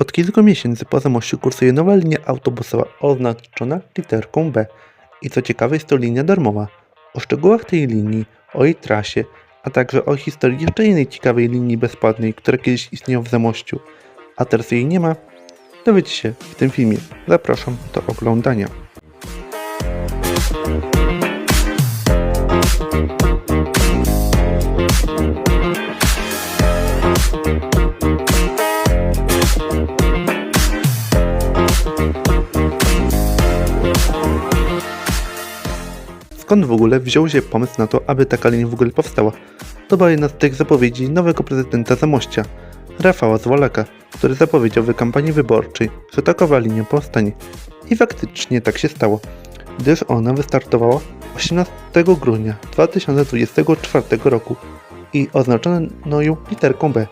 Od kilku miesięcy po Zamościu kursuje nowa linia autobusowa oznaczona literką B. I co ciekawe jest to linia darmowa. O szczegółach tej linii, o jej trasie, a także o historii jeszcze innej ciekawej linii bezpłatnej, która kiedyś istniała w Zamościu, a teraz jej nie ma, dowiecie się w tym filmie. Zapraszam do oglądania. Skąd w ogóle wziął się pomysł na to, aby taka linia w ogóle powstała? To była jedna z tych zapowiedzi nowego prezydenta Zamościa, Rafała Zwolaka, który zapowiedział w kampanii wyborczej, że takowa linia powstanie. I faktycznie tak się stało, gdyż ona wystartowała 18 grudnia 2024 roku i oznaczono ją literką B.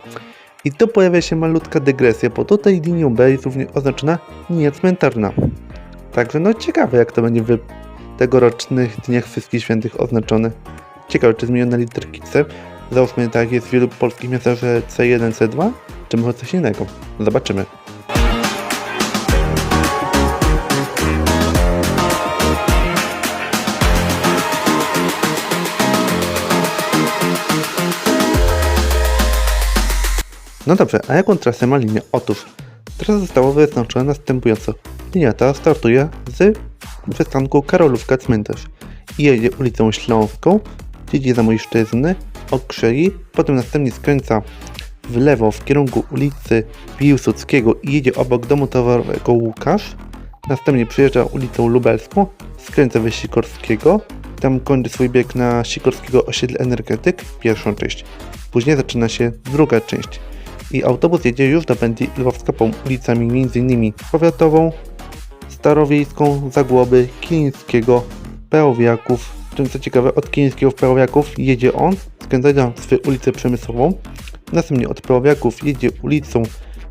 I tu pojawia się malutka dygresja, bo tutaj linią B jest również oznaczona linia cmentarna. Także no ciekawe jak to będzie w tegorocznych Dniach Wszystkich Świętych oznaczone. Ciekawe, czy zmienione literki C? Załóżmy, tak jest w wielu polskich miastach, że C1, C2? Czy może coś innego? Zobaczymy. No dobrze, a jaką trasę ma linia? Otóż trasa została wyznaczona następująco. Linia ta startuje z przystanku Karolówka Cmentarz i jedzie ulicą Śląską, jedzie za Mojszczyzny, Okrzei, potem następnie skręca w lewo w kierunku ulicy Piłsudskiego i jedzie obok domu towarowego Łukasz, następnie przyjeżdża ulicą Lubelską, skręca we Sikorskiego, tam kończy swój bieg na Sikorskiego osiedle Energetyk, pierwszą część. Później zaczyna się druga część i autobus jedzie już do pętli Lwowska po ulicami m.in. Powiatową, Starowiejską, Zagłoby, Kilińskiego, Pełowiaków. Czym co ciekawe, od Kilińskiego w Pełowiaków jedzie on, skręcając w ulicę Przemysłową. Następnie od Pełowiaków jedzie ulicą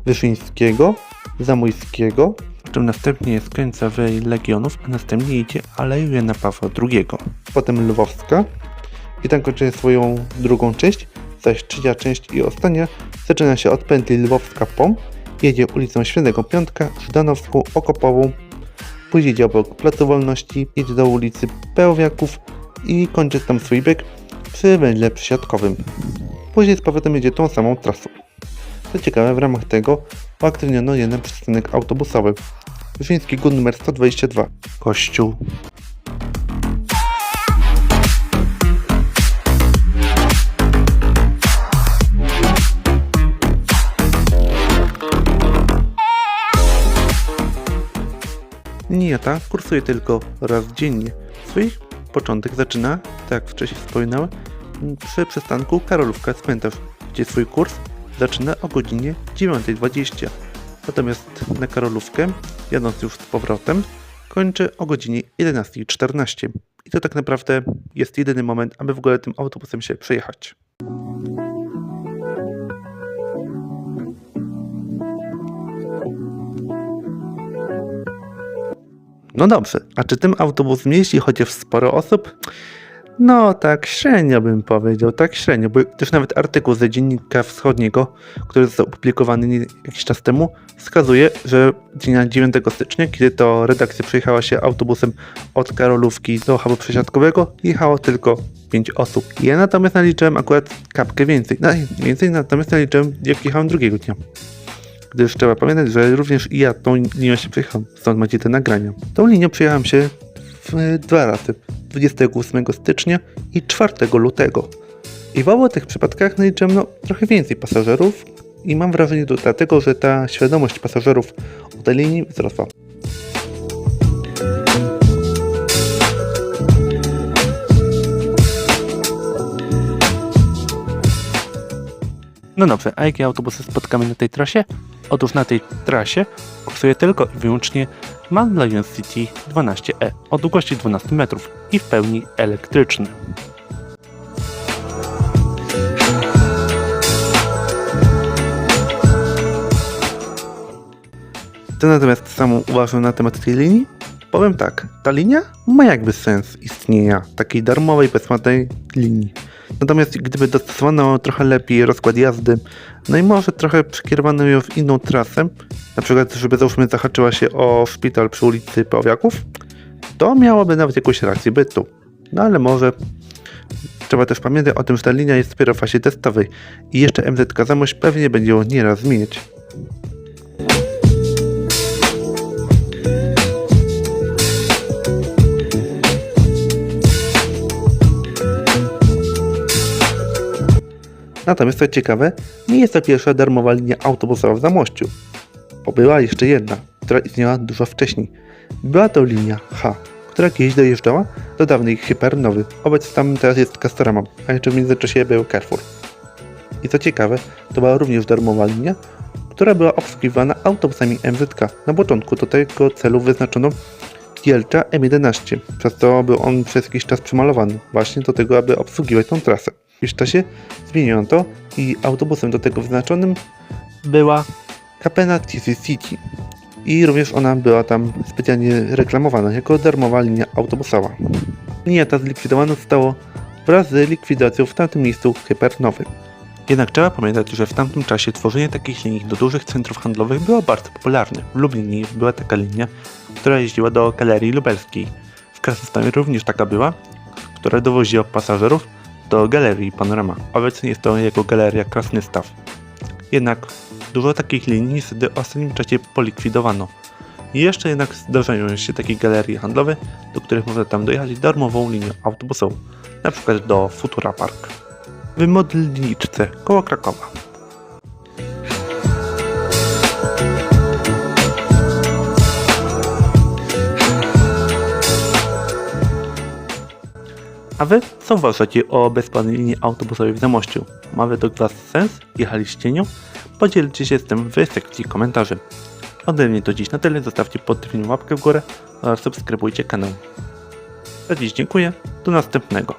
Wyszyńskiego, Zamojskiego, czym następnie skręca w Legionów, a następnie jedzie Aleją Jana Pawła II. Potem Lwowska i tam kończy swoją drugą część, zaś trzecia część i ostatnia zaczyna się od pętli Lwowska POM, jedzie ulicą Świętego Piątka, Żdanowską, Okopową, później obok Placu Wolności, jedzie do ulicy Pełwiaków i kończy tam swój bieg przy węźle przysiadkowym. Później z powrotem jedzie tą samą trasą. Co ciekawe, w ramach tego uaktywniono jeden przystanek autobusowy. Wyszyński Gór numer 122. Kościół. Linia ta kursuje tylko raz dziennie. Swój początek zaczyna, tak jak wcześniej wspominałem, przy przystanku Karolówka Cmentarz, gdzie swój kurs zaczyna o godzinie 9.20. Natomiast na Karolówkę, jadąc już z powrotem, kończy o godzinie 11.14. I to tak naprawdę jest jedyny moment, aby w ogóle tym autobusem się przejechać. No dobrze, a czy tym autobus mieści chociaż sporo osób? No tak średnio bym powiedział, tak średnio, bo też nawet artykuł ze Dziennika Wschodniego, który został opublikowany jakiś czas temu, wskazuje, że dnia 9 stycznia, kiedy to redakcja przejechała się autobusem od Karolówki do hubu przesiadkowego, jechało tylko 5 osób. Ja natomiast naliczyłem akurat kapkę więcej, no, więcej natomiast naliczyłem, jak jechałem drugiego dnia gdyż trzeba pamiętać, że również i ja tą linią się przejechałem, stąd macie te nagrania. Tą linią przejechałem się w dwa razy, 28 stycznia i 4 lutego. I w obu tych przypadkach naliczyłem no, trochę więcej pasażerów i mam wrażenie, dlatego, że ta świadomość pasażerów o tej linii wzrosła. No dobrze, a jakie autobusy spotkamy na tej trasie? Otóż na tej trasie kursuje tylko i wyłącznie Mazda Lion City 12e o długości 12 metrów i w pełni elektryczny. To natomiast samą uważam na temat tej linii. Powiem tak, ta linia ma jakby sens istnienia takiej darmowej, bezpłatnej linii. Natomiast gdyby dostosowano trochę lepiej rozkład jazdy, no i może trochę przekierowano ją w inną trasę, na przykład żeby załóżmy zahaczyła się o szpital przy ulicy Pawiaków, to miałoby nawet jakąś rację bytu. No ale może trzeba też pamiętać o tym, że ta linia jest dopiero w fazie testowej i jeszcze MZK Zamość pewnie będzie ją nieraz zmieniać. Natomiast co ciekawe, nie jest to pierwsza darmowa linia autobusowa w Zamościu, bo była jeszcze jedna, która istniała dużo wcześniej. Była to linia H, która kiedyś dojeżdżała do dawnej Hypernowy. Obecnie tam teraz jest Castorama, a jeszcze w międzyczasie był Carrefour. I co ciekawe, to była również darmowa linia, która była obsługiwana autobusami MZK. Na początku do tego celu wyznaczono Kielcza M11, przez to był on przez jakiś czas przemalowany, właśnie do tego, aby obsługiwać tą trasę. W jakimś czasie zmieniono to i autobusem do tego wyznaczonym była Kapena TC City. I również ona była tam specjalnie reklamowana jako darmowa linia autobusowa. Linia ta zlikwidowana została wraz z likwidacją w tamtym miejscu Hypernowy. Jednak trzeba pamiętać, że w tamtym czasie tworzenie takich linii do dużych centrów handlowych było bardzo popularne. W Lublinie była taka linia, która jeździła do Galerii Lubelskiej. W Krasnostawie również taka była, która dowoziła pasażerów do Galerii Panorama. Obecnie jest to jego Galeria Krasnystaw. Jednak dużo takich linii niestety w ostatnim czasie polikwidowano. Jeszcze jednak zdarzają się takie galerie handlowe, do których można tam dojechać darmową linią autobusową, przykład do Futura Park. W koło Krakowa. A wy co uważacie o bezpłatnej linii autobusowej w Zamościu? Ma według was sens? Jechaliście nią? Podzielcie się z tym w sekcji komentarzy. Ode mnie to dziś na tyle, zostawcie pod filmem łapkę w górę oraz subskrybujcie kanał. Za dziś dziękuję, do następnego.